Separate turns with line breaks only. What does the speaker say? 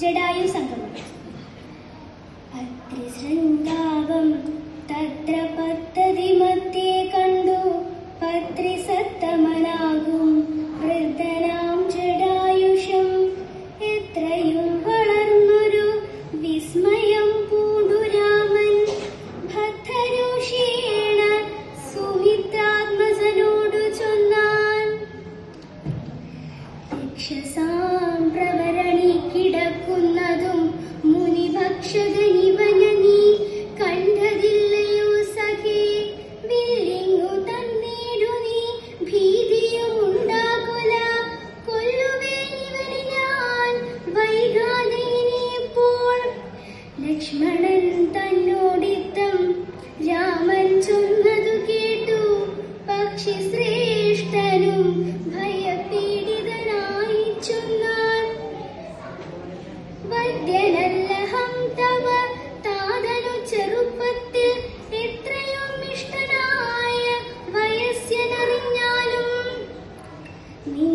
ജഡായു സംഗമം. അത്രിശൃംഗാവം തത്ര പദ്ധതി മധ്യേ ലക്ഷ്മണൻ തന്നോടിത്തം രാമൻ ചൊന്നതു കേട്ടു. പക്ഷി ശ്രേഷ്ഠനും ഭയപീഡിതനായി ചൊന്നാൻ. വൈദ്യനല്ലഹം തവ താതനു ചെറുപ്പത്തിൽ എത്രയും ഇഷ്ടനായ വയസ്യനറിഞ്ഞാലും നീ